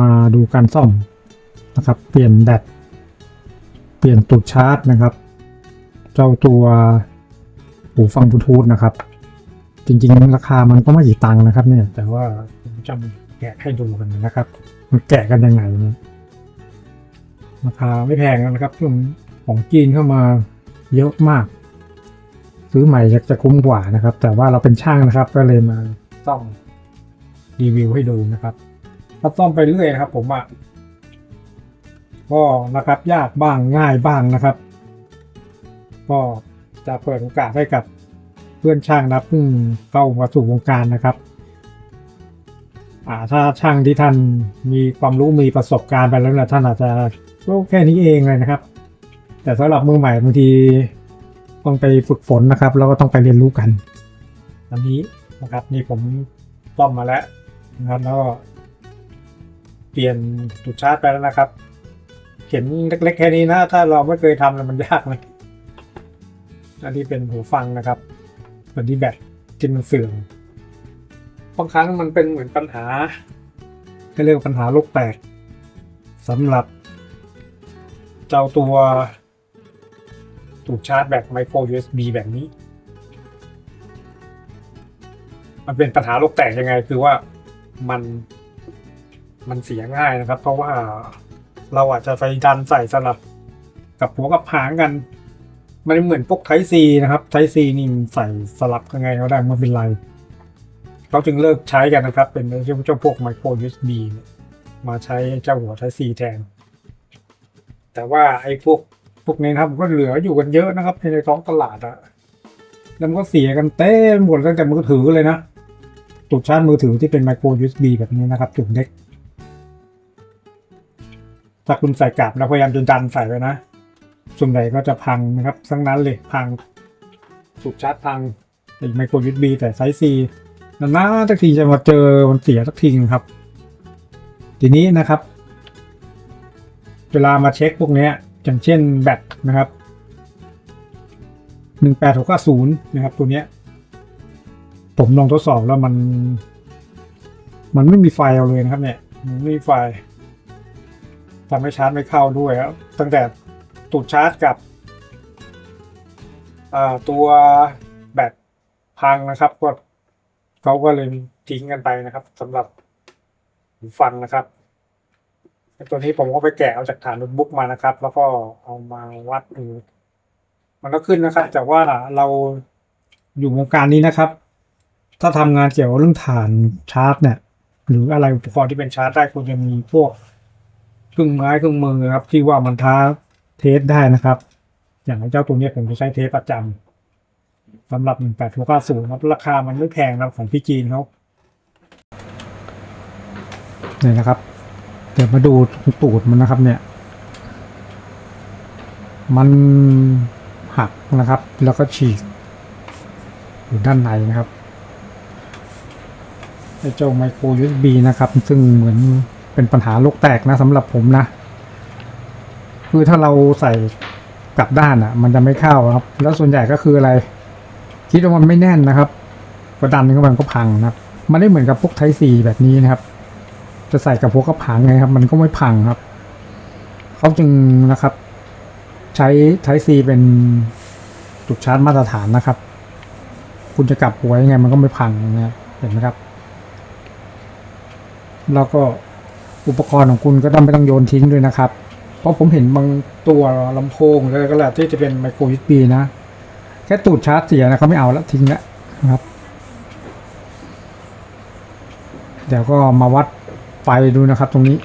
มาดูการซ่อมนะครับ เปลี่ยนแบตเปลี่ยนตูดชาร์จนะครับ เจ้าตัวหูฟังบลูทูธนะครับ จริงๆ ราคามันก็ไม่กี่ตังค์นะครับเนี่ย แต่ว่าผมจะแกะให้ดูกันนะครับ มันแกะกันยังไงนี่ยราคาไม่แพงนะครับช่วงของจีนเข้ามาเยอะมาก ซื้อใหม่จะจะคุ้มกว่านะครับ แต่ว่าเราเป็นช่างนะครับ ก็เลยมาซ่อมรีวิวให้ดูนะครับ ถ้าซ่อมไปเรื่อยครับ ผมอะก็นะครับยากบ้างง่ายบ้างนะครับ ก็จะเปิดโอกาสให้กับเพื่อนช่างนับเพิ่งเข้ามาสู่วงการนะครับอ่าถ้าช่างที่ท่านมีความรู้มีประสบการณ์ไปแล้วนะท่านอาจจะก็แค่นี้เองเลยนะครับ แต่สำหรับมือใหม่บางทีต้องไปฝึกฝนนะครับ แล้วก็ต้องไปเรียนรู้กันอันนี้นะครับนี่ผมซ่อมมาแล้วนะครับแล้วก็ เปลี่ยนจุดชาร์จไปแล้วนะครับ เข็มเล็กๆแค่นี้นะ ถ้าเราไม่เคยทำมันยากเลยอันนี้เป็นหูฟังนะครับอันนี้แบตที่มันเสื่อมบางครั้งมันเป็นเหมือนปัญหาก็เรียกปัญหาโลกแตกสำหรับ เจ้าตัวตูดชาร์จแบบไมโคร USB แบบนี้ มันเป็นปัญหาโลกแตกยังไงคือว่ามัน มันเสียง่ายนะครับ เพราะว่าเราอาจจะไปดันใส่สลับกับหัวกับหางกัน มันเหมือนพวกไทซีนะครับไทซีนี่ใส่สลับยังไงก็ได้ไมันเป็นไรเขาจึงเลิกใช้กันนะครับ เป็นเจ้าพวกไมโคร USB เนี่ยมาใช้เจ้าหัวไทซีแทน แต่ว่าไอ้พวกพวกนี้นะครับมันก็เหลืออยู่กันเยอะนะครับ ในท้องตลาดอะแล้วมันก็เสียกันเต็มหมดตั้งแต่มือถือเลยนะจุดชาร์จมือถือที่เป็นไมโคร USB แบบนี้นะครับจุดเล็ก ถ้าคุณใส่กลับแล้วพยายามจะดันใส่ไปนะ ส่วนใหญ่ก็จะพังนะครับ ทั้งนั้นเลยพังจุดชาร์จพังไอ้ไมโคร USB แต่ไซส์ C นานๆสักทีจะมาเจอมันเสียสักทีนึงครับ ทีนี้นะครับ เวลามาเช็คพวกนี้อย่างเช่นแบตนะครับ18690นะครับ ตัวเนี้ย ผมลองทดสอบแล้วมัน มันไม่มีไฟเอาเลยนะครับ เนี่ย มันไม่มีไฟ ทำให้ชาร์จไม่เข้าด้วยครับตั้งแต่ตูดชาร์จกับตัวแบตพังนะครับก็เขาก็เลยทิ้งกันไปนะครับสำหรับหูฟังนะครับตัวนี้ผมก็ไปแกะเอาจากฐานโน้ตบุ๊กมานะครับ แล้วก็เอามาวัดดูมันก็ขึ้นนะครับ แต่ว่าเราอยู่วงการนี้นะครับ ถ้าทำงานเกี่ยวกับเรื่องฐานชาร์จเนี่ย หรืออะไรอุปกรณ์ที่เป็นชาร์จได้คุณจะมีพวก เครื่องไม้เครื่องมือครับที่ว่ามันท้าเทสได้นะครับ อย่างเจ้าตัวนี้ผมจะใช้เทสประจำสำหรับ 18690 ครับ ราคามันไม่แพงนะของพี่จีนเขาเนี่ยนะครับ เดี๋ยวมาดูตูดมันนะครับ เนี่ย มันหักนะครับ แล้วก็ฉีกอยู่ด้านในนะครับไอ้เจ้าไมโคร USB นะครับ ซึ่งเหมือน เป็นปัญหาโลกแตกนะสำหรับผมนะ คือถ้าเราใส่กลับด้านอะ มันจะไม่เข้าครับ แล้วส่วนใหญ่ก็คืออะไร คิดว่ามันไม่แน่นนะครับกระดันเข้าไปมันก็พังนะครับมันไม่เหมือนกับพวกไทซีแบบนี้นะครับ จะใส่กับพวกกระผังไงครับ มันก็ไม่พังครับเขาจึงนะครับ ใช้ไทซีเป็นจุดชาร์จมาตรฐานนะครับ คุณจะกลับหัวยังไงมันก็ไม่พังนะเห็นไหมครับ แล้วก็ อุปกรณ์ของคุณก็ต้องไม่ต้องโยนทิ้งด้วยนะครับ เพราะผมเห็นบางตัวลำโพงอะไรก็แล้วที่จะเป็นไมโคร USB นะ แค่ตูดชาร์จเสียนะเขาไม่เอาแล้วทิ้งแล้วนะครับ เดี๋ยวก็มาวัดไฟดูนะครับตรงนี้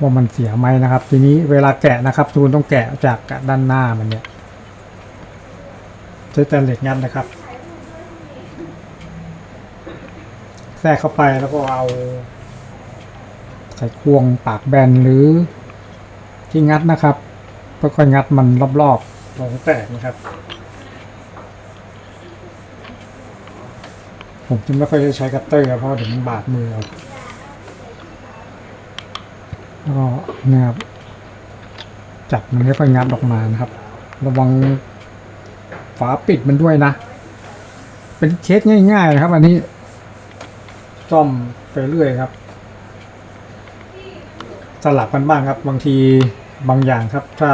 ว่ามันเสียไหมนะครับ ทีนี้เวลาแกะนะครับคุณต้องแกะจากด้านหน้ามันเนี่ยใช้แต่เหล็กงัดนะครับแทรกเข้าไปแล้วก็เอา ส่ควงปากแบนหรือที่งัดนะครับค่อยๆงัดมันรอบๆลงแตกนะครับ ผมจะไม่ค่อยได้ใช้คัตเตอร์ครับเพราะเดี๋ยวมันบาดมือครับแล้วก็เนี่ยครับจับมันไม่ค่อยงัดออกมานะครับ ระวังฝาปิดมันด้วยนะ เป็นเคสง่ายๆนะครับ อันนี้ซ่อมไปเรื่อยครับ สลับกันบ้างครับ บางทีบางอย่างครับ ถ้า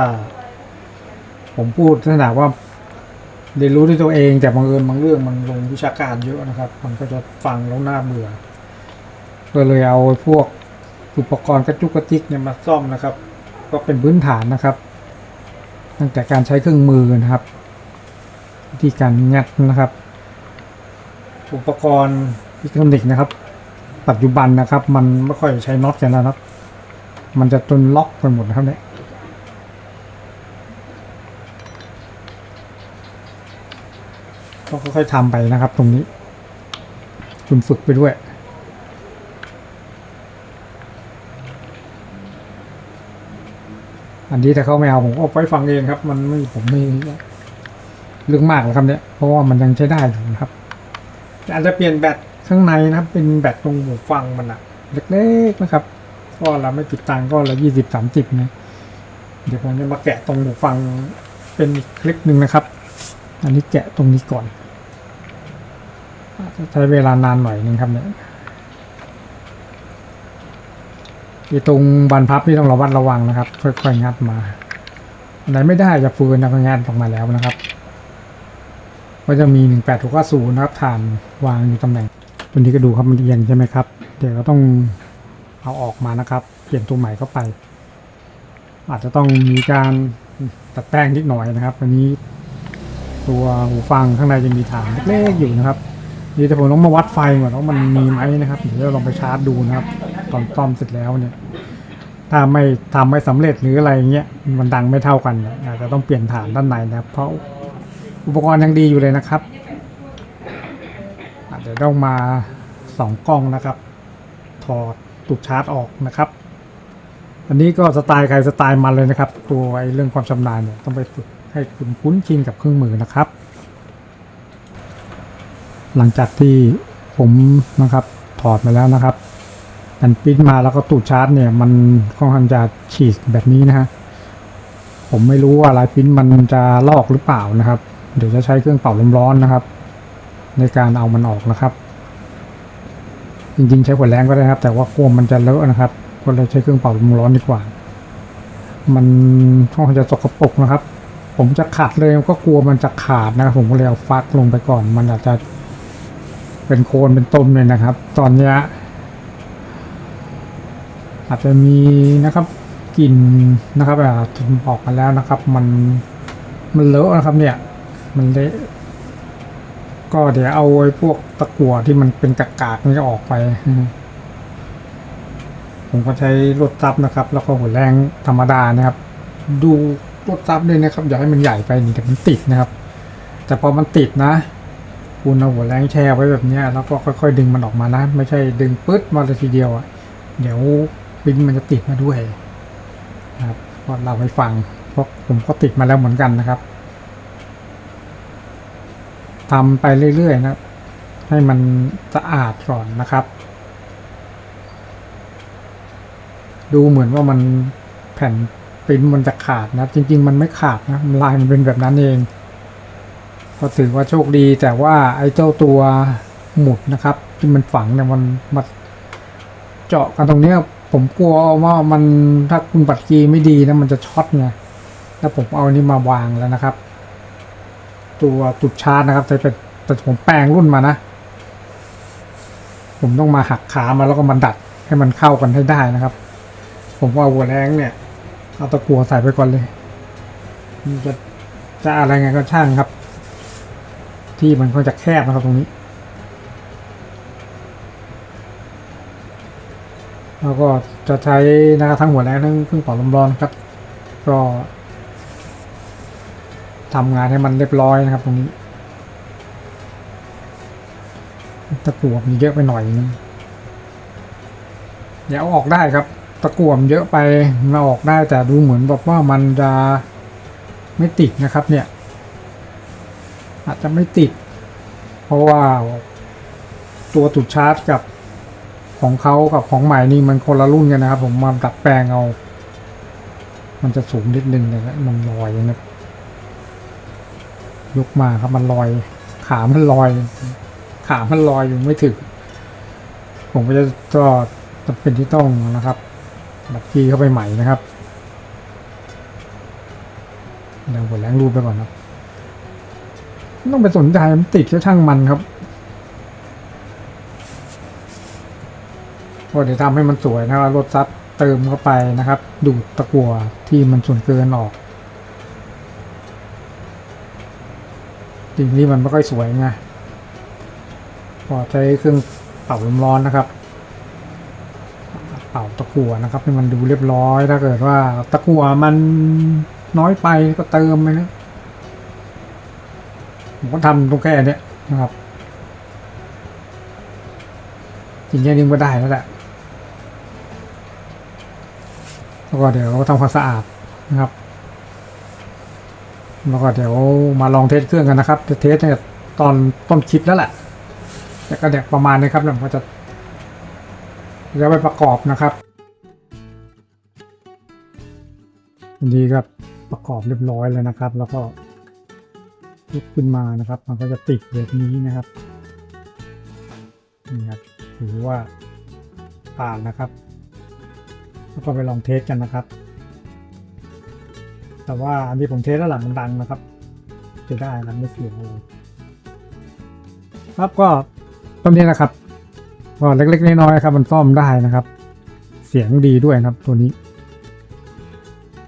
ผมพูดลักษณะว่าเรียนรู้ด้วยตัวเองแต่บางเอิญบางเรื่องมันลงวิชาการเยอะนะครับ มันก็จะฟังแล้วน่าเบื่อ ก็เลยเอาพวกอุปกรณ์กระจุกกระจิกเนี่ยมาซ่อมนะครับ ก็เป็นพื้นฐานนะครับ ตั้งแต่การใช้เครื่องมือนะครับวิธีการงัดนะครับ อุปกรณ์อิเล็กทรอนิกส์นะครับ ปัจจุบันนะครับ มันไม่ค่อยใช้น็อตกันแล้วนะครับ มันจะจนล็อกไปหมดนะครับเนี่ยก็ค่อยๆทำไปนะครับตรงนี้ คุณฝึกไปด้วย อันนี้แต่เขาไม่เอาผมก็ไปฟังเองครับ มันไม่ผมไม่เรื่องมากหรอกครับเนี่ยเพราะว่ามันยังใช้ได้อยู่นะครับอาจจะเปลี่ยนแบตข้างในนะครับ เป็นแบตตรงหูฟังมันอะเล็กๆนะครับ ก็เราไม่ติดตังก็ละยี่สิบสามสิบนะเดี๋ยวผมจะมาแกะตรงหูฟังเป็นอีกคลิปหนึ่งนะครับ อันนี้แกะตรงนี้ก่อนจะใช้เวลานานหน่อยนึงครับเนี่ยที่ตรงบานพับนี่ต้องระวัดระวังนะครับ ค่อยๆงัดมาอันไหนไม่ได้จะฟืนนะก็งัดออกมาแล้วนะครับ ก็จะมีหนึ่งแปดถูกศูนย์นะครับฐานวางอยู่ตำแหน่ง ตัวนี้ก็ดูครับมันเอียงใช่ไหมครับ เดี๋ยวเราต้อง เอาออกมานะครับ เปลี่ยนตัวใหม่เข้าไป อาจจะต้องมีการตัดแป้งนิดหน่อยนะครับอันนี้ตัวหูฟังข้างในจะมีฐานเล็กๆอยู่นะครับนี่แต่ผมต้องมาวัดไฟก่อนว่ามันมีไหมนะครับเดี๋ยวเราลองไปชาร์จดูนะครับ ตอนซ่อมเสร็จแล้วเนี่ย ถ้าไม่ทำไม่สำเร็จหรืออะไรเงี้ยมันดังไม่เท่ากันอาจจะต้องเปลี่ยนฐานด้านในนะครับ เพราะอุปกรณ์ยังดีอยู่เลยนะครับ อาจจะต้องมาสองกล้องนะครับ ถอด ตุกชาร์จออกนะครับ อันนี้ก็สไตล์ใครสไตล์มันเลยนะครับ ตัวไอ้เรื่องความชำนาญเนี่ยต้องไปฝึกให้คุณคุ้นชินกับเครื่องมือนะครับ หลังจากที่ผมนะครับถอดมาแล้วนะครับแผ่นปิ้นมาแล้วก็ตูดชาร์จเนี่ยมันค่อนข้างจะฉีกแบบนี้นะฮะผมไม่รู้ว่าลายปิ้นมันจะลอกหรือเปล่านะครับ เดี๋ยวจะใช้เครื่องเป่าลมร้อนนะครับ ในการเอามันออกนะครับ จริงๆ ใช้ขวดแรงก็ได้ครับ แต่ว่ากลัวมันจะเลอะนะครับก็เลยใช้เครื่องเป่าลมร้อนดีกว่า มันค่อนข้างจะสกปรกนะครับ ผมจะขัดเลยก็กลัวมันจะขาดนะครับ ผมก็เลยเอาฟักลงไปก่อน มันอาจจะเป็นโคนเป็นต้มเลยนะครับ ตอนนี้อาจจะมีนะครับกลิ่นนะครับอ่าถึงออกมาแล้วนะครับ มันมันเลอะนะครับเนี่ย มันเละ ก็เดี๋ยวเอาไอ้พวกตะกั่วที่มันเป็นกากๆนี่ออกไปอืมผมก็ใช้รถซับนะครับ แล้วก็หัวแรงธรรมดานะครับ ดูรถซับด้วยนะครับอย่าให้มันใหญ่ไปนี่แต่มันติดนะครับ แต่พอมันติดนะ คุณเอาหัวแรงแช่ไว้แบบเนี้ยแล้วก็ค่อยๆดึงมันออกมานะ ไม่ใช่ดึงปึ๊ดมาเลยทีเดียวอะเดี๋ยวปิ้นมันจะติดมาด้วยนะครับก็เราให้ฟังเพราะผมก็ติดมาแล้วเหมือนกันนะครับ ทำไปเรื่อยๆนะให้มันสะอาดก่อนนะครับ ดูเหมือนว่ามันแผ่นปริ้นมันจะขาดนะ จริง ๆ มันไม่ขาดนะลายมันเป็นแบบนั้นเอง ก็ถือว่าโชคดีแต่ว่าไอ้เจ้าตัวหมุดนะครับ ที่มันฝังเนี่ยมันมาเจาะกันตรงเนี้ยผมกลัวว่ามันถ้าคุณปัดกีไม่ดีนะมันจะช็อตไงแล้วผมเอานนี้มาวางแล้วนะครับ ตัวจุดชาร์จนะครับ แต่เป็นแต่ผมแปลงรุ่นมานะ ผมต้องมาหักขามาแล้วก็มาดัดให้มันเข้ากันให้ได้นะครับ ผมว่าหัวแรงเนี่ย เอาตะกัวใส่ไปก่อนเลยมันจะจะอะไรไงก็ช่างครับ ที่มันก็จะแคบนะครับตรงนี้ แล้วก็จะใช้นะครับทั้งหัวแรงทั้งเครื่องเป่าลมร้อนครับ ก็ ทำงานให้มันเรียบร้อยนะครับตรงนี้ตะกั่วมีเยอะไปหน่อยนึงเดี๋ยวเอาออกได้ครับ ตะกั่วมนเยอะไปมันอาออกได้แต่ดูเหมือนแบบว่ามันจะไม่ติดนะครับเนี่ย อาจจะไม่ติด เพราะว่าตัวตุดชาร์จกับของเขากับของใหม่นี่มันคนละรุ่นกันนะครับ ผมมาดัดแปลงเอา มันจะสูงนิดนึงเลยนะมันลอยนะ ยกมาครับมันลอย ขามันลอย ขามันลอยอยู่ไม่ถึง ผมก็จะก็จำเป็นที่ต้องนะครับดับกี้เข้าไปใหม่นะครับเดี๋ยวผมแรงรูปไปก่อนครับต้องไปสนใจมันติดก็ช่างมันครับก็เดี๋ยวทำให้มันสวยนะครับรถซัดเติมเข้าไปนะครับ ดูดตะกั่วที่มันส่วนเกินออก จริงนี่มันไม่ค่อยสวยไงก็ใช้เครื่องเป่าลมร้อนนะครับ เป่าตะกั่วนะครับ ให้มันดูเรียบร้อย ถ้าเกิดว่าตะกั่วมันน้อยไปก็เติมไปนะผมก็ทำตรงแค่นี้นะครับจริงแค่นี้ก็ได้แล้วแหละแล้วก็เดี๋ยวทำความสะอาดนะครับ แล้วก็เดี๋ยวมาลองเทสเครื่องกันนะครับจะเทสเนี่ยตอนต้นคลิปแล้วแหละแต่ก็เดี๋ยประมาณนี้ครับแล้วผมก็จะแล้วไปประกอบนะครับอันนี้ครับประกอบเรียบร้อยแล้วนะครับ แล้วก็ยกขึ้นมานะครับ มันก็จะติดแบบนี้นะครับนี่ครับถือว่าผ่านนะครับ แล้วก็ไปลองเทสกันนะครับ แต่ว่าอันนี้ผมเทสแล้วหลังมันดังนะครับจะได้นะไม่เสียงเลยครับก็ต้นนี้นะครับก็เล็ก ๆ น้อยๆครับ มันซ่อมได้นะครับ เสียงดีด้วยนะครับตัวนี้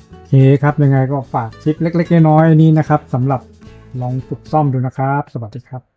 โอเคครับยังไงก็ฝากคลิปเล็ก ๆ น้อยๆนี้นะครับสำหรับลองฝึกซ่อมดูนะครับ สวัสดีครับ